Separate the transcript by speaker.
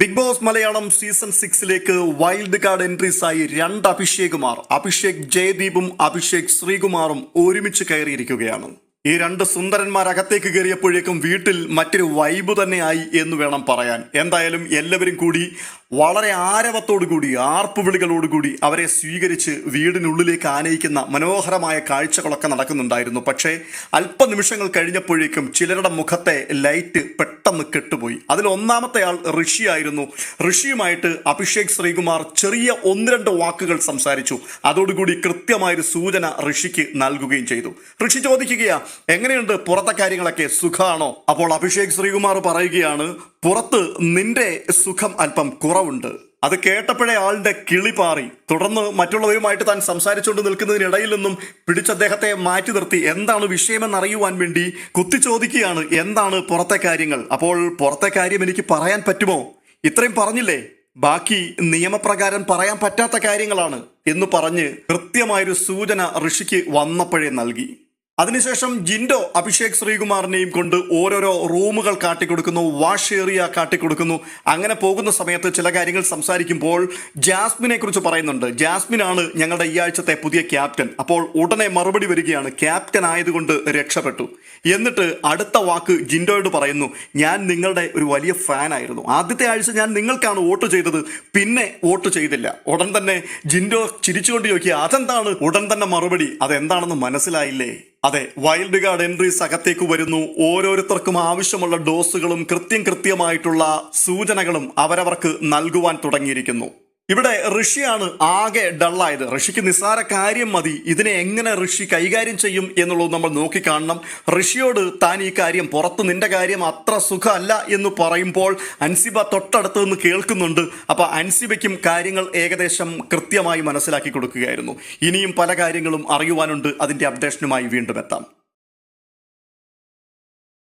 Speaker 1: Big Boss Malayalam season സിക്സിലേക്ക് wild card entries ആയി രണ്ട് അഭിഷേകുമാർ അഭിഷേക് ജയദീപും അഭിഷേക് ശ്രീകുമാറും ഒരുമിച്ച് കയറിയിരിക്കുകയാണ്. ഈ രണ്ട് സുന്ദരന്മാർ അകത്തേക്ക് കയറിയപ്പോഴേക്കും വീട്ടിൽ മറ്റൊരു വൈബ് തന്നെയായി എന്ന് വേണം പറയാൻ. എന്തായാലും എല്ലാവരും കൂടി വളരെ ആരവത്തോടുകൂടി ആർപ്പുവിളികളോടുകൂടി അവരെ സ്വീകരിച്ച് വീടിനുള്ളിലേക്ക് ആനയിക്കുന്ന മനോഹരമായ കാഴ്ചകളൊക്കെ നടക്കുന്നുണ്ടായിരുന്നു. പക്ഷേ അല്പനിമിഷങ്ങൾ കഴിഞ്ഞപ്പോഴേക്കും ചിലരുടെ മുഖത്തെ ലൈറ്റ് പെട്ടെന്ന് കെട്ടുപോയി. അതിൽ ഒന്നാമത്തെ ആൾ ഋഷിയായിരുന്നു. ഋഷിയുമായിട്ട് അഭിഷേക് ശ്രീകുമാർ ചെറിയ ഒന്ന് രണ്ട് വാക്കുകൾ സംസാരിച്ചു. അതോടുകൂടി കൃത്യമായൊരു സൂചന ഋഷിക്ക് നൽകുകയും ചെയ്തു. ഋഷി ചോദിക്കുകയാ എങ്ങനെയുണ്ട് പുറത്തെ കാര്യങ്ങളൊക്കെ? സുഖമാണോ അപ്പോൾ അഭിഷേക് ശ്രീകുമാർ പറയുകയാണ് പുറത്ത് നിന്റെ സുഖം അല്പം കുറവുണ്ട്. അത് കേട്ടപ്പോഴേ ആളുടെ കിളി പാറി. തുടർന്ന് മറ്റുള്ളവരുമായിട്ട് താൻ സംസാരിച്ചുകൊണ്ട് നിൽക്കുന്നതിനിടയിൽ നിന്നും പിടിച്ച് അദ്ദേഹത്തെ മാറ്റി നിർത്തി. എന്താണ് വിഷയമെന്ന് അറിയുവാൻ വേണ്ടി കുത്തി ചോദിക്കുകയാണ് എന്താണ് പുറത്തെ കാര്യങ്ങൾ? അപ്പോൾ പുറത്തെ കാര്യം എനിക്ക് പറയാൻ പറ്റുമോ? ഇത്രയും പറഞ്ഞില്ലേ? ബാക്കി നിയമപ്രകാരം പറയാൻ പറ്റാത്ത കാര്യങ്ങളാണ് എന്ന് പറഞ്ഞ് കൃത്യമായൊരു സൂചന ഋഷിക്ക് വന്നപ്പോഴേ നൽകി. അതിനുശേഷം ജിൻഡോ അഭിഷേക് ശ്രീകുമാറിനെയും കൊണ്ട് ഓരോരോ റൂമുകൾ കാട്ടിക്കൊടുക്കുന്നു വാഷ് ഏറിയ കാട്ടിക്കൊടുക്കുന്നു. അങ്ങനെ പോകുന്ന സമയത്ത് ചില കാര്യങ്ങൾ സംസാരിക്കുമ്പോൾ ജാസ്മിനെ കുറിച്ച് പറയുന്നുണ്ട്. ജാസ്മിനാണ് ഞങ്ങളുടെ ഈ ആഴ്ചത്തെ പുതിയ ക്യാപ്റ്റൻ. അപ്പോൾ ഉടനെ മറുപടി വരികയാണ്. ക്യാപ്റ്റൻ ആയതുകൊണ്ട് രക്ഷപ്പെട്ടു. എന്നിട്ട് അടുത്ത വാക്ക് ജിൻഡോയോട് പറയുന്നു ഞാൻ നിങ്ങളുടെ ഒരു വലിയ ഫാൻ ആയിരുന്നു ആദ്യത്തെ ആഴ്ച ഞാൻ നിങ്ങൾക്കാണ് വോട്ട് ചെയ്തത്. പിന്നെ വോട്ട് ചെയ്തില്ല. ഉടൻ തന്നെ ജിൻഡോ ചിരിച്ചുകൊണ്ട് ചോദിക്കുക അതെന്താണ്? ഉടൻ തന്നെ മറുപടി അതെന്താണെന്ന് മനസ്സിലായില്ലേ? അതെ വൈൽഡ് കാർഡ് എൻട്രീസ് അകത്തേക്ക് വരുന്നു. ഓരോരുത്തർക്കും ആവശ്യമുള്ള ഡോസുകളും കൃത്യം കൃത്യമായിട്ടുള്ള സൂചനകളും അവരവർക്ക് നൽകുവാൻ തുടങ്ങിയിരിക്കുന്നു. ഇവിടെ ഋഷിയാണ് ആകെ ഡള്ളായത്. ഋഷിക്ക് നിസ്സാര കാര്യം മതി. ഇതിനെ എങ്ങനെ ഋഷി കൈകാര്യം ചെയ്യും എന്നുള്ളത് നമ്മൾ നോക്കിക്കാണണം. ഋഷിയോട് താൻ ഈ കാര്യം പുറത്ത് നിന്റെ കാര്യം അത്ര സുഖമല്ല എന്ന് പറയുമ്പോൾ അൻസിബ തൊട്ടടുത്ത് നിന്ന് കേൾക്കുന്നുണ്ട്. അപ്പൊ അൻസിബയ്ക്കും കാര്യങ്ങൾ ഏകദേശം കൃത്യമായി മനസ്സിലാക്കി കൊടുക്കുകയായിരുന്നു. ഇനിയും പല കാര്യങ്ങളും അറിയുവാനുണ്ട്. അതിന്റെ അപ്ഡേഷനുമായി വീണ്ടും എത്താം.